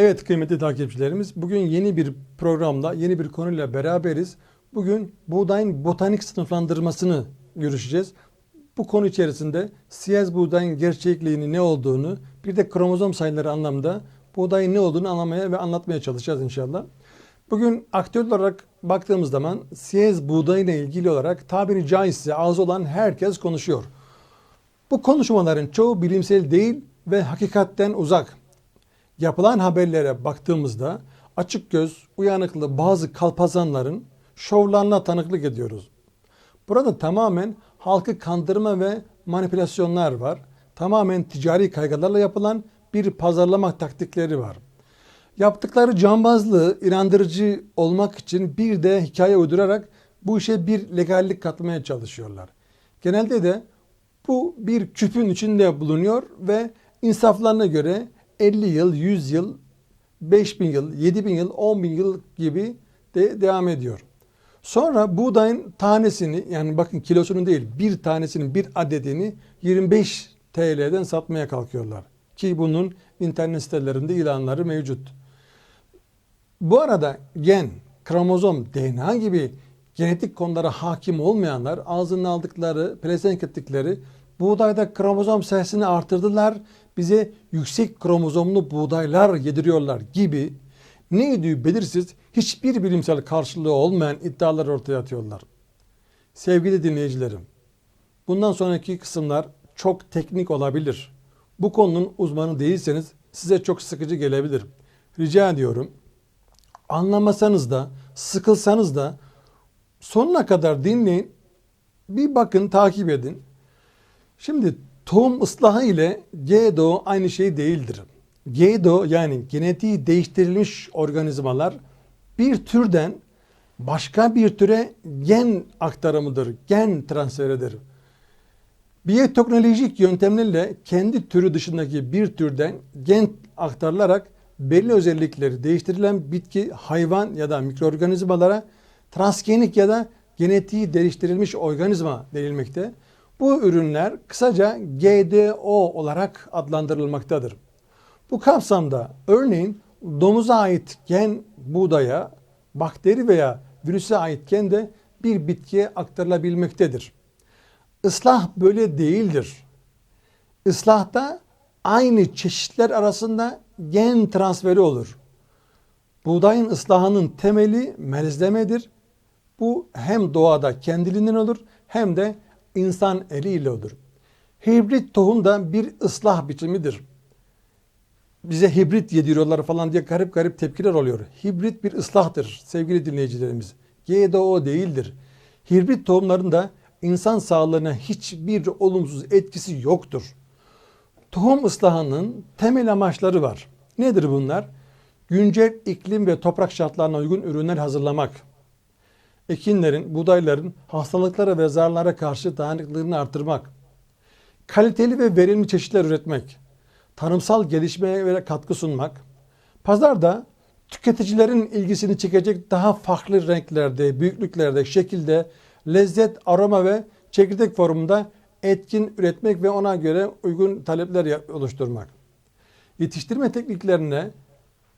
Evet kıymetli takipçilerimiz bugün yeni bir programda yeni bir konuyla beraberiz. Bugün buğdayın botanik sınıflandırmasını görüşeceğiz. Bu konu içerisinde siyaz buğdayın gerçekliğini ne olduğunu bir de kromozom sayıları anlamda buğdayın ne olduğunu anlamaya ve anlatmaya çalışacağız inşallah. Bugün aktüel olarak baktığımız zaman siyaz buğdayla ilgili olarak tabiri caizse ağzı olan herkes konuşuyor. Bu konuşmaların çoğu bilimsel değil ve hakikatten uzak. Yapılan haberlere baktığımızda açık göz, uyanıklı bazı kalpazanların şovlarına tanıklık ediyoruz. Burada tamamen halkı kandırma ve manipülasyonlar var. Tamamen ticari kaygılarla yapılan bir pazarlama taktikleri var. Yaptıkları cambazlığı inandırıcı olmak için bir de hikaye uydurarak bu işe bir legallik katmaya çalışıyorlar. Genelde de bu bir küpün içinde bulunuyor ve insaflarına göre 50 yıl, 100 yıl, 5000 yıl, 7000 yıl, 10 bin yıl gibi de devam ediyor. Sonra buğdayın tanesini yani bakın kilosunu değil bir tanesinin bir adedini 25 TL'den satmaya kalkıyorlar. Ki bunun internet sitelerinde ilanları mevcut. Bu arada gen, kromozom, DNA gibi genetik konulara hakim olmayanlar ağzına aldıkları, pelesenk ettikleri buğdayda kromozom sayısını artırdılar, bize yüksek kromozomlu buğdaylar yediriyorlar gibi neydi belirsiz hiçbir bilimsel karşılığı olmayan iddialar ortaya atıyorlar. Sevgili dinleyicilerim, bundan sonraki kısımlar çok teknik olabilir. Bu konunun uzmanı değilseniz size çok sıkıcı gelebilir. Rica ediyorum anlamasanız da sıkılsanız da sonuna kadar dinleyin. Bir bakın takip edin. Şimdi tohum ıslahı ile GDO aynı şey değildir. GDO yani genetiği değiştirilmiş organizmalar bir türden başka bir türe gen aktarımıdır, gen transferidir. Biyoteknolojik yöntemlerle kendi türü dışındaki bir türden gen aktarılarak belli özellikleri değiştirilen bitki, hayvan ya da mikroorganizmalara transgenik ya da genetiği değiştirilmiş organizma denilmekte. Bu ürünler kısaca GDO olarak adlandırılmaktadır. Bu kapsamda örneğin domuza ait gen buğdaya, bakteri veya virüse ait gen de bir bitkiye aktarılabilmektedir. Islah böyle değildir. Islahta aynı çeşitler arasında gen transferi olur. Buğdayın ıslahının temeli melezlemedir. Bu hem doğada kendiliğinden olur hem de insan eliyle olur. Hibrit tohum da bir ıslah biçimidir. Bize hibrit yediriyorlar falan diye garip garip tepkiler oluyor. Hibrit bir ıslahtır sevgili dinleyicilerimiz. GDO değildir. Hibrit tohumların da insan sağlığına hiçbir olumsuz etkisi yoktur. Tohum ıslahının temel amaçları var. Nedir bunlar? Güncel iklim ve toprak şartlarına uygun ürünler hazırlamak. Ekinlerin, buğdayların hastalıklara ve zararlara karşı dayanıklılığını artırmak. Kaliteli ve verimli çeşitler üretmek. Tarımsal gelişmeye ve katkı sunmak. Pazarda tüketicilerin ilgisini çekecek daha farklı renklerde, büyüklüklerde, şekilde, lezzet, aroma ve çekirdek formunda etkin üretmek ve ona göre uygun talepler oluşturmak. Yetiştirme tekniklerine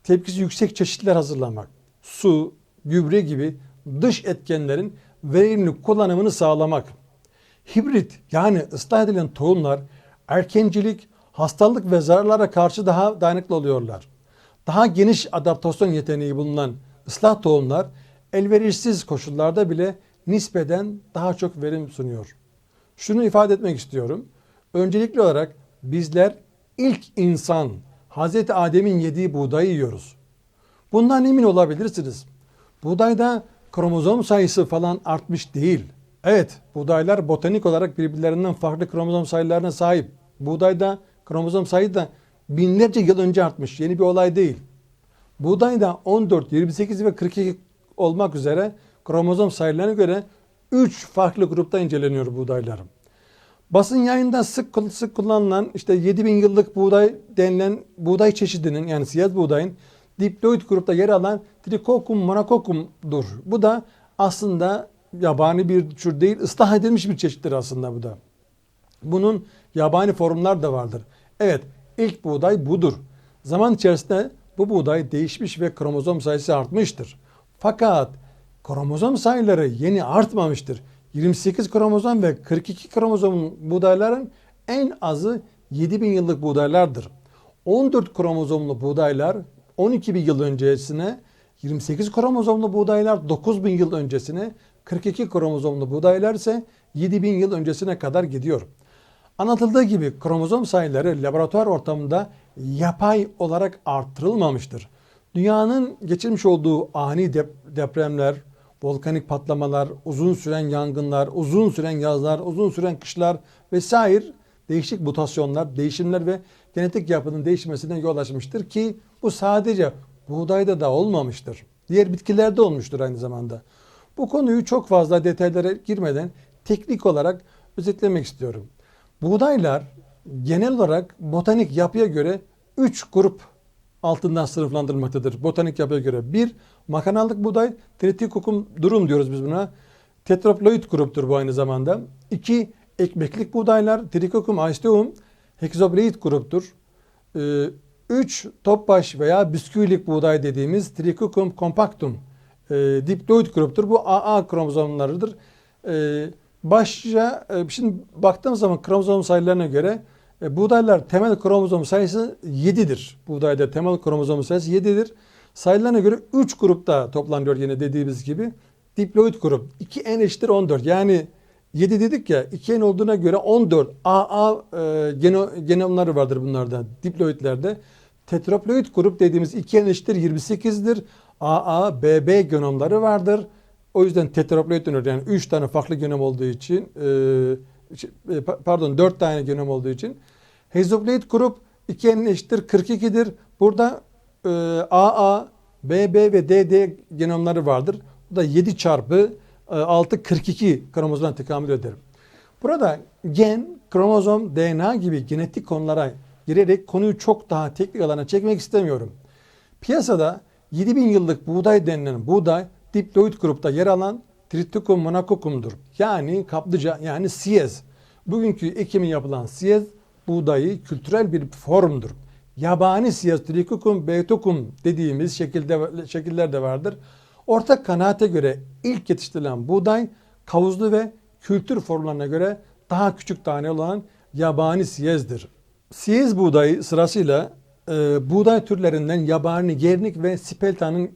tepkisi yüksek çeşitler hazırlamak, su, gübre gibi dış etkenlerin verimli kullanımını sağlamak. Hibrit yani ıslah edilen tohumlar erkencilik, hastalık ve zararlara karşı daha dayanıklı oluyorlar. Daha geniş adaptasyon yeteneği bulunan ıslah tohumlar elverişsiz koşullarda bile nispeten daha çok verim sunuyor. Şunu ifade etmek istiyorum. Öncelikli olarak bizler ilk insan Hazreti Adem'in yediği buğdayı yiyoruz. Bundan emin olabilirsiniz. Buğdayda kromozom sayısı falan artmış değil. Evet, buğdaylar botanik olarak birbirlerinden farklı kromozom sayılarına sahip. Buğdayda kromozom sayı da binlerce yıl önce artmış. Yeni bir olay değil. Buğdayda 14, 28 ve 42 olmak üzere kromozom sayılarına göre 3 farklı grupta inceleniyor buğdaylar. Basın yayında sık sık kullanılan işte 7000 yıllık buğday denilen buğday çeşidinin yani siyaz buğdayın diploid grupta yer alan Trichokum monococcum'dur. Bu da aslında yabani bir tür değil, ıslah edilmiş bir çeşittir aslında bu da. Bunun yabani formlar da vardır. Evet, ilk buğday budur. Zaman içerisinde bu buğday değişmiş ve kromozom sayısı artmıştır. Fakat kromozom sayıları yeni artmamıştır. 28 kromozom ve 42 kromozom buğdayların en azı 7000 yıllık buğdaylardır. 14 kromozomlu buğdaylar 12 bin yıl öncesine, 28 kromozomlu buğdaylar 9 bin yıl öncesine, 42 kromozomlu buğdaylar ise 7 bin yıl öncesine kadar gidiyor. Anlatıldığı gibi kromozom sayıları laboratuvar ortamında yapay olarak arttırılmamıştır. Dünyanın geçirmiş olduğu ani dep- depremler, volkanik patlamalar, uzun süren yangınlar, uzun süren yazlar, uzun süren kışlar vesaire değişik mutasyonlar, değişimler ve genetik yapının değişmesine yol açmıştır ki bu sadece buğdayda da olmamıştır. Diğer bitkilerde olmuştur aynı zamanda. Bu konuyu çok fazla detaylara girmeden teknik olarak özetlemek istiyorum. Buğdaylar genel olarak botanik yapıya göre 3 grup altından sınıflandırılmaktadır. Botanik yapıya göre. Bir, makarnalık buğday, Triticum durum diyoruz biz buna. Tetraploid gruptur bu aynı zamanda. İki, ekmeklik buğdaylar, Triticum aisteum, hexobreid gruptur. Ee, üç, topbaş veya bisküvilik buğday dediğimiz Triticum compactum, e, diploid gruptur. Bu AA kromozomlarıdır. E, başlıca, e, şimdi baktığımız zaman kromozom sayılarına göre e, buğdaylar temel kromozom sayısı 7'dir. Buğdayda temel kromozom sayısı 7'dir. Sayılarına göre 3 grupta toplanıyor yine dediğimiz gibi. Diploid grup 2n eşittir 14. Yani 7 dedik ya 2n olduğuna göre 14 AA e, geno, genomları vardır bunlarda diploidlerde. Tetraploid grup dediğimiz 2n eşittir 28'dir. AA, BB genomları vardır. O yüzden tetraploid denir. Yani 3 tane farklı genom olduğu için e, e, pa- pardon 4 tane genom olduğu için hexaploid grup 2n eşittir 42'dir. Burada e, AA, BB ve DD genomları vardır. Bu da 7 çarpı e, 6 42 kromozoma tekamül eder. Burada gen, kromozom, DNA gibi genetik konulara girerek konuyu çok daha teknik alana çekmek istemiyorum. Piyasada 7000 yıllık buğday denilen buğday diploid grupta yer alan Triticum monococcum'dur. Yani kaplıca yani siyez. Bugünkü ekimi yapılan siyez buğdayı kültürel bir formdur. Yabani siyez Triticum betucum dediğimiz şekilde şekiller de vardır. Ortak kanaate göre ilk yetiştirilen buğday kavuzlu ve kültür formlarına göre daha küçük tane olan yabani siyezdir. Siyez buğdayı sırasıyla e, buğday türlerinden yabani, gernik ve spelta'nın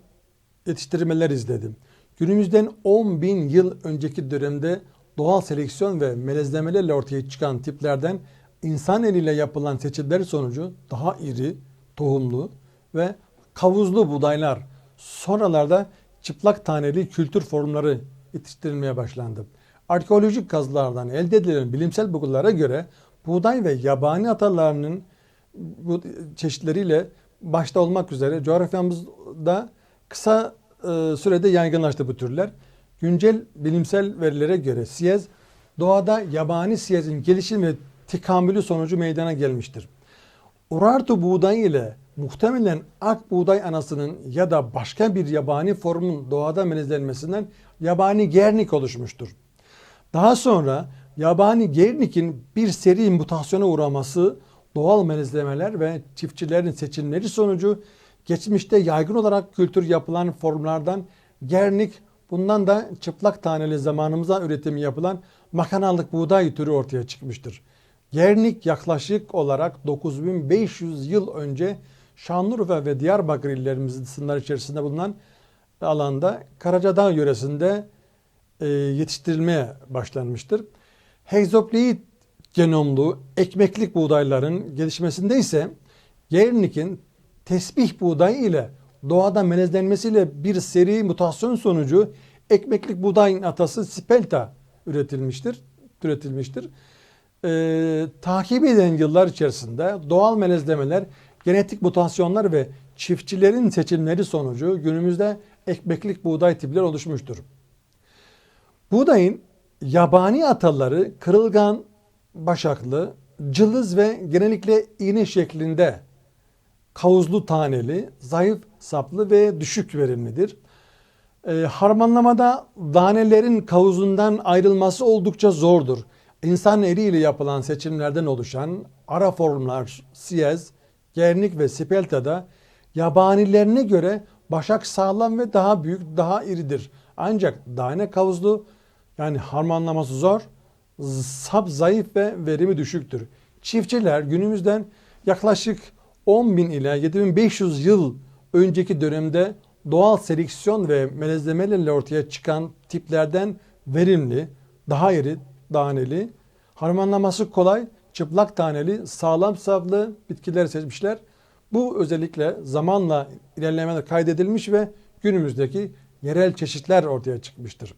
yetiştirmeler izledim. Günümüzden 10 bin yıl önceki dönemde doğal seleksiyon ve melezlemelerle ortaya çıkan tiplerden insan eliyle yapılan seçimler sonucu daha iri, tohumlu ve kavuzlu buğdaylar sonralarda çıplak taneli kültür formları yetiştirilmeye başlandı. Arkeolojik kazılardan elde edilen bilimsel bulgulara göre buğday ve yabani atalarının bu çeşitleriyle başta olmak üzere coğrafyamızda kısa e, sürede yaygınlaştı bu türler. Güncel bilimsel verilere göre siyez doğada yabani siyezin gelişim ve tekamülü sonucu meydana gelmiştir. Urartu buğday ile muhtemelen ak buğday anasının ya da başka bir yabani formun doğada melezlenmesinden yabani gernik oluşmuştur. Daha sonra yabani gernikin bir seri mutasyona uğraması doğal melezlemeler ve çiftçilerin seçimleri sonucu geçmişte yaygın olarak kültür yapılan formlardan gernik bundan da çıplak taneli zamanımıza üretimi yapılan makarnalık buğday türü ortaya çıkmıştır. Gernik yaklaşık olarak 9500 yıl önce Şanlıurfa ve Diyarbakır illerimizin sınırları içerisinde bulunan alanda Karacadağ yöresinde e, yetiştirilmeye başlanmıştır. Hexopleid genomlu ekmeklik buğdayların gelişmesinde ise Gernik'in tesbih buğday ile doğada melezlenmesiyle bir seri mutasyon sonucu ekmeklik buğdayın atası spelta üretilmiştir, türetilmiştir. Ee, takip eden yıllar içerisinde doğal melezlemeler, genetik mutasyonlar ve çiftçilerin seçimleri sonucu günümüzde ekmeklik buğday tipleri oluşmuştur. Buğdayın yabani ataları kırılgan, başaklı, cılız ve genellikle iğne şeklinde kavuzlu taneli, zayıf saplı ve düşük verimlidir. Ee, harmanlamada danelerin kavuzundan ayrılması oldukça zordur. İnsan eliyle yapılan seçimlerden oluşan ara formlar siyez, gernik ve speltada yabanilerine göre başak sağlam ve daha büyük, daha iridir. Ancak tane kavuzlu yani harmanlaması zor, sap zayıf ve verimi düşüktür. Çiftçiler günümüzden yaklaşık 10.000 ila 7500 yıl önceki dönemde doğal seleksiyon ve melezlemelerle ortaya çıkan tiplerden verimli, daha iri, taneli, harmanlaması kolay, çıplak taneli, sağlam saplı bitkiler seçmişler. Bu özellikle zamanla ilerlemede kaydedilmiş ve günümüzdeki yerel çeşitler ortaya çıkmıştır.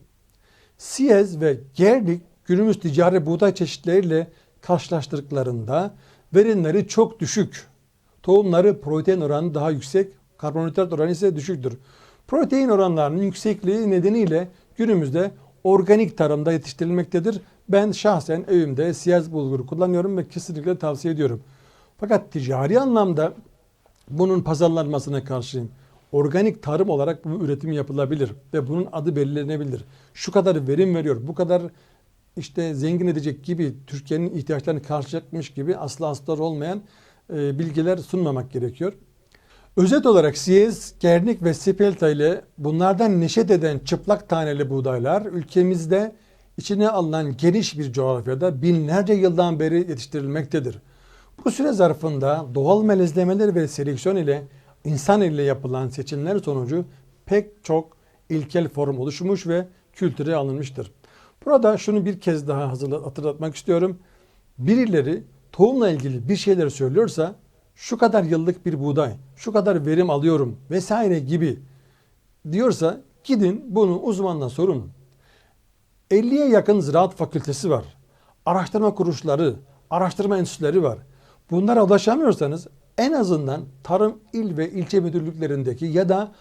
Siyez ve gerlik günümüz ticari buğday çeşitleriyle karşılaştırdıklarında verimleri çok düşük. Tohumları protein oranı daha yüksek, karbonhidrat oranı ise düşüktür. Protein oranlarının yüksekliği nedeniyle günümüzde organik tarımda yetiştirilmektedir. Ben şahsen evimde siyaz bulguru kullanıyorum ve kesinlikle tavsiye ediyorum. Fakat ticari anlamda bunun pazarlanmasına karşıyım. Organik tarım olarak bu üretim yapılabilir ve bunun adı belirlenebilir. Şu kadar verim veriyor, bu kadar işte zengin edecek gibi Türkiye'nin ihtiyaçlarını karşılayacakmış gibi aslı astar olmayan e, bilgiler sunmamak gerekiyor. Özet olarak siyez, gernik ve spelta ile bunlardan neşet eden çıplak taneli buğdaylar ülkemizde içine alınan geniş bir coğrafyada binlerce yıldan beri yetiştirilmektedir. Bu süre zarfında doğal melezlemeler ve seleksiyon ile insan ile yapılan seçimler sonucu pek çok ilkel form oluşmuş ve kültüre alınmıştır. Burada şunu bir kez daha hatırlatmak istiyorum. Birileri tohumla ilgili bir şeyler söylüyorsa şu kadar yıllık bir buğday, şu kadar verim alıyorum vesaire gibi diyorsa gidin bunu uzmanla sorun. 50'ye yakın ziraat fakültesi var. Araştırma kuruluşları, araştırma enstitüleri var. Bunlara ulaşamıyorsanız en azından tarım il ve ilçe müdürlüklerindeki ya da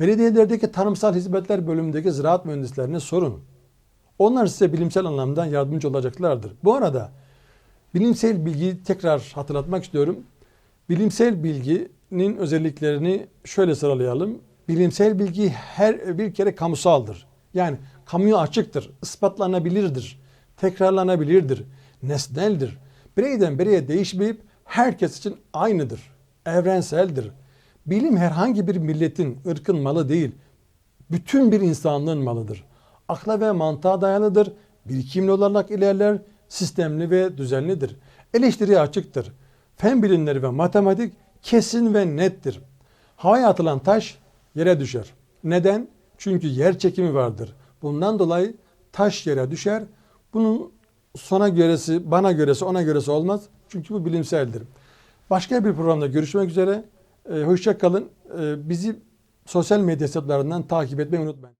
belediyelerdeki tarımsal hizmetler bölümündeki ziraat mühendislerine sorun. Onlar size bilimsel anlamda yardımcı olacaklardır. Bu arada bilimsel bilgiyi tekrar hatırlatmak istiyorum. Bilimsel bilginin özelliklerini şöyle sıralayalım. Bilimsel bilgi her bir kere kamusaldır. Yani kamuya açıktır, ispatlanabilirdir, tekrarlanabilirdir, nesneldir. Bireyden bireye değişmeyip herkes için aynıdır, evrenseldir. Bilim herhangi bir milletin, ırkın malı değil, bütün bir insanlığın malıdır. Akla ve mantığa dayalıdır, birikimli olarak ilerler, sistemli ve düzenlidir. Eleştiriye açıktır. Fen bilimleri ve matematik kesin ve nettir. Havaya atılan taş yere düşer. Neden? Çünkü yer çekimi vardır. Bundan dolayı taş yere düşer. Bunun sona göresi, bana göresi, ona göresi olmaz. Çünkü bu bilimseldir. Başka bir programda görüşmek üzere. Ee, hoşça kalın. Ee, bizi sosyal medya hesaplarından takip etmeyi unutmayın.